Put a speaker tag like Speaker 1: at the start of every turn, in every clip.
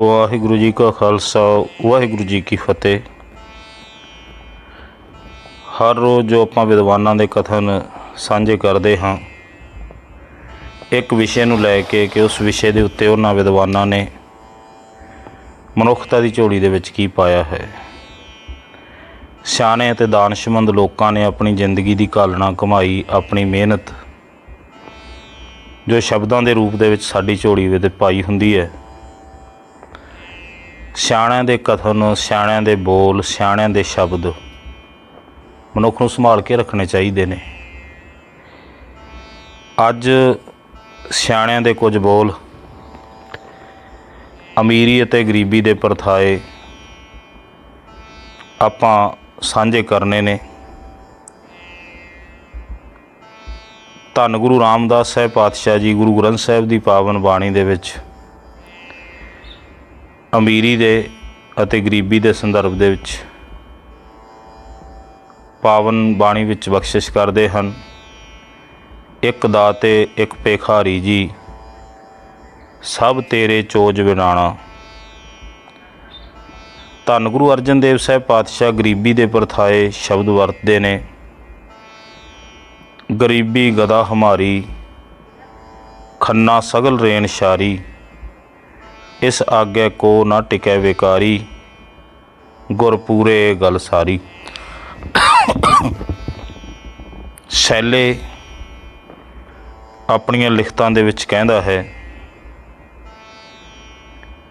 Speaker 1: ਵਾਹਿਗੁਰੂ ਜੀ ਕਾ ਖਾਲਸਾ, ਵਾਹਿਗੁਰੂ ਜੀ ਕੀ ਫਤਿਹ। ਹਰ ਰੋਜ਼ ਜੋ ਆਪਾਂ ਵਿਦਵਾਨਾਂ ਦੇ ਕਥਨ ਸਾਂਝੇ ਕਰਦੇ ਹਾਂ, ਇੱਕ ਵਿਸ਼ੇ ਨੂੰ ਲੈ ਕੇ ਕਿ ਉਸ ਵਿਸ਼ੇ ਦੇ ਉੱਤੇ ਉਹਨਾਂ ਵਿਦਵਾਨਾਂ ਨੇ ਮਨੁੱਖਤਾ ਦੀ ਝੋਲੀ ਦੇ ਵਿੱਚ ਕੀ ਪਾਇਆ ਹੈ। ਸਿਆਣੇ ਅਤੇ ਦਾਨਸ਼ਮੰਦ ਲੋਕਾਂ ਨੇ ਆਪਣੀ ਜ਼ਿੰਦਗੀ ਦੀ ਕਾਲਣਾ ਕਮਾਈ ਆਪਣੀ ਮਿਹਨਤ, ਜੋ ਸ਼ਬਦਾਂ ਦੇ ਰੂਪ ਦੇ ਵਿੱਚ ਸਾਡੀ ਝੋਲੀ ਵਿੱਚ ਪਾਈ ਹੁੰਦੀ ਹੈ ਸਿਆਣਿਆਂ ਦੇ ਕਥਨ, ਸਿਆਣਿਆਂ ਦੇ ਬੋਲ, ਸਿਆਣਿਆਂ ਦੇ ਸ਼ਬਦ ਮਨੁੱਖ ਨੂੰ ਸੰਭਾਲ ਕੇ ਰੱਖਣੇ ਚਾਹੀਦੇ ਨੇ। ਅੱਜ ਸਿਆਣਿਆਂ ਦੇ ਕੁਝ ਬੋਲ ਅਮੀਰੀ ਅਤੇ ਗਰੀਬੀ ਦੇ ਪਰਥਾਏ ਆਪਾਂ ਸਾਂਝੇ ਕਰਨੇ ਨੇ। ਧੰਨ ਗੁਰੂ ਰਾਮਦਾਸ ਸਾਹਿਬ ਪਾਤਸ਼ਾਹ ਜੀ ਗੁਰੂ ਗ੍ਰੰਥ ਸਾਹਿਬ ਦੀ ਪਾਵਨ ਬਾਣੀ ਦੇ ਵਿੱਚ ਅਮੀਰੀ ਦੇ ਅਤੇ ਗਰੀਬੀ ਦੇ ਸੰਦਰਭ ਦੇ ਵਿੱਚ ਪਾਵਨ ਬਾਣੀ ਵਿੱਚ ਬਖਸ਼ਿਸ਼ ਕਰਦੇ ਹਨ। ਇੱਕ ਦਾਤੇ ਇੱਕ ਭੇਖਾਰੀ ਜੀ, ਸਭ ਤੇਰੇ ਚੋਜ ਵਿਨਾਣਾ। ਧੰਨ ਗੁਰੂ ਅਰਜਨ ਦੇਵ ਸਾਹਿਬ ਪਾਤਸ਼ਾਹ ਗਰੀਬੀ ਦੇ ਪਰਥਾਏ ਸ਼ਬਦ ਵਰਤਦੇ ਨੇ। ਗਰੀਬੀ ਗਦਾ ਹਮਾਰੀ, ਖੰਨਾ ਸਗਲ ਰੇਨ ਸ਼ਾਰੀ। ਇਸ ਆਗੇ ਕੋ ਨਾ ਟਿਕੈ ਵਿਕਾਰੀ। ਗੁਰ ਪੂਰੇ ਗਲ ਸਾਰੀ। ਸ਼ੈਲੇ ਆਪਣੀਆਂ ਲਿਖਤਾਂ ਦੇ ਵਿੱਚ ਕਹਿੰਦਾ ਹੈ,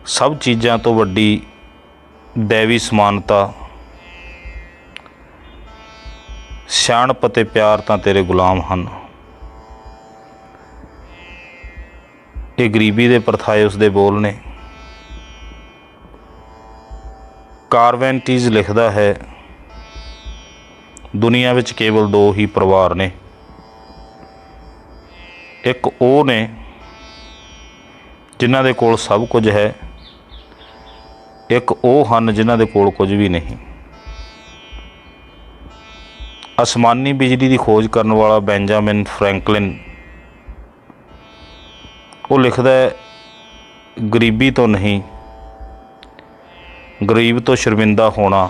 Speaker 1: ਸਭ ਚੀਜ਼ਾਂ ਤੋਂ ਵੱਡੀ ਦੇਵੀ ਸਮਾਨਤਾ, ਸਿਆਣਪ ਅਤੇ ਪਿਆਰ ਤਾਂ ਤੇਰੇ ਗੁਲਾਮ ਹਨ। ਇਹ ਗਰੀਬੀ ਦੇ ਪਰਥਾਏ ਉਸ ਦੇ ਬੋਲ ਨੇ। ਕਾਰਵੈਂਟੀਜ਼ ਲਿਖਦਾ ਹੈ, ਦੁਨੀਆ ਵਿੱਚ ਕੇਵਲ ਦੋ ਹੀ ਪਰਿਵਾਰ ਨੇ। ਇੱਕ ਉਹ ਨੇ ਜਿਨ੍ਹਾਂ ਦੇ ਕੋਲ ਸਭ ਕੁਝ ਹੈ, ਇੱਕ ਉਹ ਹਨ ਜਿਨ੍ਹਾਂ ਦੇ ਕੋਲ ਕੁਝ ਵੀ ਨਹੀਂ। ਅਸਮਾਨੀ ਬਿਜਲੀ ਦੀ ਖੋਜ ਕਰਨ ਵਾਲਾ ਬੈਂਜਾਮਿਨ ਫਰੈਂਕਲਿਨ, ਉਹ ਲਿਖਦਾ ਹੈ, ਗਰੀਬੀ ਤੋਂ ਨਹੀਂ ਗਰੀਬ ਤੋਂ ਸ਼ਰਮਿੰਦਾ ਹੋਣਾ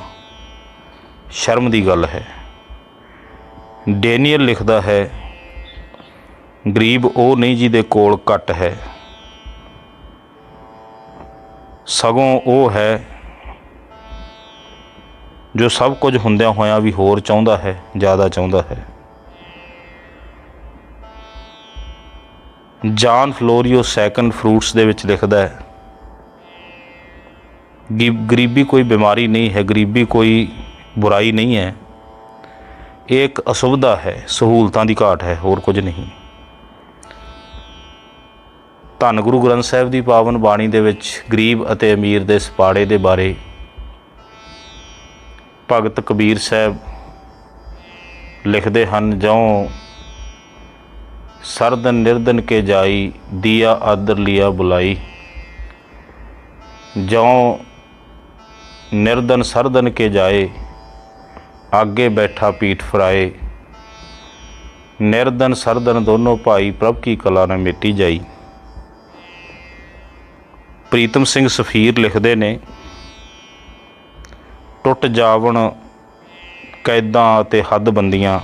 Speaker 1: ਸ਼ਰਮ ਦੀ ਗੱਲ ਹੈ। ਡੇਨੀਅਲ ਲਿਖਦਾ ਹੈ, ਗਰੀਬ ਉਹ ਨਹੀਂ ਜਿਹਦੇ ਕੋਲ ਘੱਟ ਹੈ। ਸਗੋਂ ਉਹ ਹੈ ਜੋ ਸਭ ਕੁਝ ਹੁੰਦਿਆਂ ਹੋਇਆਂ ਵੀ ਹੋਰ ਚਾਹੁੰਦਾ ਹੈ, ਜ਼ਿਆਦਾ ਚਾਹੁੰਦਾ ਹੈ। ਜਾਨ ਫਲੋਰੀਓ ਸੈਕੰਡ ਫਰੂਟਸ ਦੇ ਵਿੱਚ ਲਿਖਦਾ ਹੈ ਗਰੀਬੀ ਕੋਈ ਬਿਮਾਰੀ ਨਹੀਂ ਹੈ, ਗਰੀਬੀ ਕੋਈ ਬੁਰਾਈ ਨਹੀਂ ਹੈ। ਇਹ ਇੱਕ ਅਸੁਵਿਧਾ ਹੈ, ਸਹੂਲਤਾਂ ਦੀ ਘਾਟ ਹੈ, ਹੋਰ ਕੁਝ ਨਹੀਂ। ਧੰਨ ਗੁਰੂ ਗ੍ਰੰਥ ਸਾਹਿਬ ਦੀ ਪਾਵਨ ਬਾਣੀ ਦੇ ਵਿੱਚ ਗਰੀਬ ਅਤੇ ਅਮੀਰ ਦੇ ਸਪਾੜੇ ਦੇ ਬਾਰੇ ਭਗਤ ਕਬੀਰ ਸਾਹਿਬ ਲਿਖਦੇ ਹਨ, ਜਿਉਂ ਸਰਦਨ ਨਿਰਦਨ ਕੇ ਜਾਈ, ਦੀਆ ਆਦਰ ਲਿਆ ਬੁਲਾਈ। ਜਿਉਂ ਨਿਰਦਨ ਸਰਦਨ ਕੇ ਜਾਏ, ਆਗੇ ਬੈਠਾ ਪੀਠ ਫਰਾਏ। ਨਿਰਦਨ ਸਰਦਨ ਦੋਨੋਂ ਭਾਈ ਪ੍ਰਭ ਕੀ ਕਲਾ ਨੇ ਮਿੱਟੀ ਜਾਈ। ਪ੍ਰੀਤਮ ਸਿੰਘ ਸਫੀਰ ਲਿਖਦੇ ਨੇ, ਟੁੱਟ ਜਾਵਣ ਕੈਦਾਂ ਅਤੇ ਹੱਦਬੰਦੀਆਂ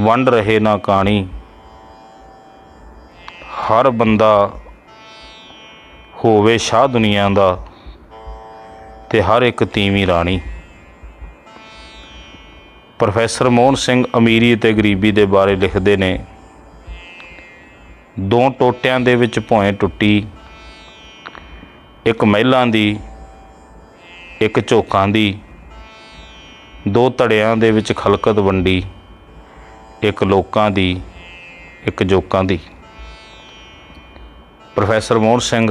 Speaker 1: ਵੰਡ ਰਹੇ ਨਾ ਕਾਣੀ। ਹਰ ਬੰਦਾ ਹੋਵੇ ਸ਼ਾਹ ਦੁਨੀਆ ਦਾ ਤੇ ਹਰ ਇੱਕ ਤੀਵੀਂ ਰਾਣੀ। ਪ੍ਰੋਫੈਸਰ ਮੋਹਨ ਸਿੰਘ ਅਮੀਰੀ ਅਤੇ ਗਰੀਬੀ ਦੇ ਬਾਰੇ ਲਿਖਦੇ ਨੇ, ਦੋ ਟੋਟਿਆਂ ਦੇ ਵਿੱਚ ਭੋਏ ਟੁੱਟੀ, ਇੱਕ ਮਹਿਲਾਂ ਦੀ, ਇੱਕ ਝੋਕਾਂ ਦੀ, ਦੋ ਧੜਿਆਂ ਦੇ ਵਿੱਚ ਖਲਕਤ ਵੰਡੀ, ਇੱਕ ਲੋਕਾਂ ਦੀ, ਇੱਕ ਜੋਕਾਂ ਦੀ। ਪ੍ਰੋਫੈਸਰ ਮੋਹਨ ਸਿੰਘ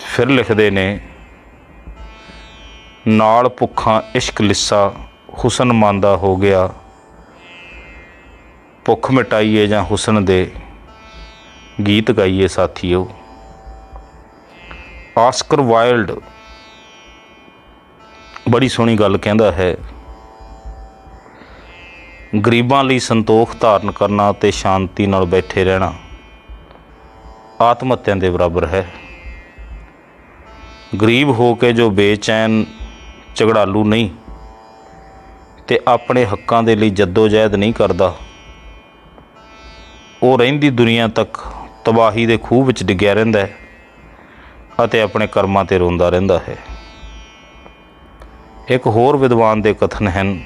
Speaker 1: ਫਿਰ ਲਿਖਦੇ ਨੇ ਨਾਲ ਭੁੱਖਾਂ ਇਸ਼ਕ ਲਿੱਸਾ ਹੁਸਨ ਮੰਦਾ ਹੋ ਗਿਆ। ਭੁੱਖ ਮਿਟਾਈਏ ਜਾਂ ਹੁਸਨ ਦੇ, ਗੀਤ ਗਾਈਏ ਸਾਥੀਓ। ਆਸਕਰ ਵਾਈਲਡ ਬੜੀ ਸੋਹਣੀ ਗੱਲ ਕਹਿੰਦਾ ਹੈ। ਗਰੀਬਾਂ ਲਈ ਸੰਤੋਖ ਧਾਰਨ ਕਰਨਾ ਤੇ ਸ਼ਾਂਤੀ ਨਾਲ ਬੈਠੇ ਰਹਿਣਾ ਆਤਮ ਹੱਤਿਆ ਦੇ ਬਰਾਬਰ ਹੈ। ਗਰੀਬ ਹੋ ਕੇ ਜੋ ਬੇਚੈਨ ਝਗੜਾਲੂ ਨਹੀਂ ਤੇ ਆਪਣੇ ਹੱਕਾਂ ਦੇ ਲਈ ਜਦੋਜਹਿਦ ਨਹੀਂ ਕਰਦਾ। ਉਹ ਰਹਿੰਦੀ ਦੁਨੀਆ ਤੱਕ ਤਬਾਹੀ ਦੇ ਖੂਹ ਵਿੱਚ ਡਿੱਗਿਆ ਰਹਿੰਦਾ ਹੈ ਅਤੇ ਆਪਣੇ ਕਰਮਾਂ ਤੇ ਰੋਂਦਾ ਰਹਿੰਦਾ ਹੈ। ਇੱਕ ਹੋਰ ਵਿਦਵਾਨ ਦੇ ਕਥਨ ਹਨ,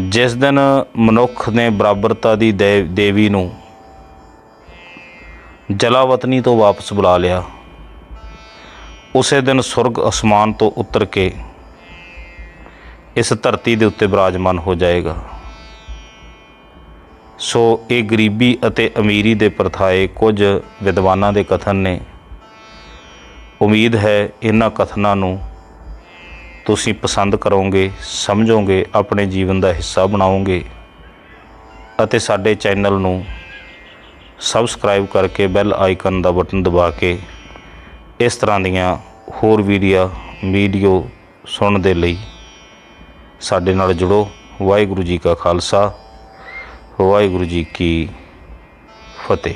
Speaker 1: ਜਿਸ ਦਿਨ ਮਨੁੱਖ ਨੇ ਬਰਾਬਰਤਾ ਦੀ ਦੇ- ਦੇਵੀ ਨੂੰ ਜਲਾਵਤਨੀ ਤੋਂ ਵਾਪਸ ਬੁਲਾ ਲਿਆ। ਉਸੇ ਦਿਨ ਸੁਰਗ ਅਸਮਾਨ ਤੋਂ ਉਤਰ ਕੇ ਇਸ ਧਰਤੀ ਦੇ ਉੱਤੇ ਬਿਰਾਜਮਾਨ ਹੋ ਜਾਏਗਾ। ਸੋ ਇਹ ਗਰੀਬੀ ਅਤੇ ਅਮੀਰੀ ਦੇ ਪ੍ਰਥਾਏ ਕੁਝ ਵਿਦਵਾਨਾਂ ਦੇ ਕਥਨ ਨੇ। ਉਮੀਦ ਹੈ ਇਹਨਾਂ ਕਥਨਾਂ ਨੂੰ ਤੁਸੀਂ ਪਸੰਦ ਕਰੋਗੇ, ਸਮਝੋਗੇ, ਆਪਣੇ ਜੀਵਨ ਦਾ ਹਿੱਸਾ ਬਣਾਓਗੇ ਅਤੇ ਸਾਡੇ ਚੈਨਲ ਨੂੰ ਸਬਸਕ੍ਰਾਈਬ ਕਰਕੇ ਬੈਲ ਆਈਕਨ ਦਾ ਬਟਨ ਦਬਾ ਕੇ ਇਸ ਤਰ੍ਹਾਂ ਦੀਆਂ ਹੋਰ ਵੀਡੀਓ ਵੀਡੀਓ ਸੁਣਨ ਦੇ ਲਈ ਸਾਡੇ ਨਾਲ ਜੁੜੋ। ਵਾਹਿਗੁਰੂ ਜੀ ਕਾ ਖਾਲਸਾ, ਵਾਹਿਗੁਰੂ ਜੀ ਕੀ ਫਤਿਹ।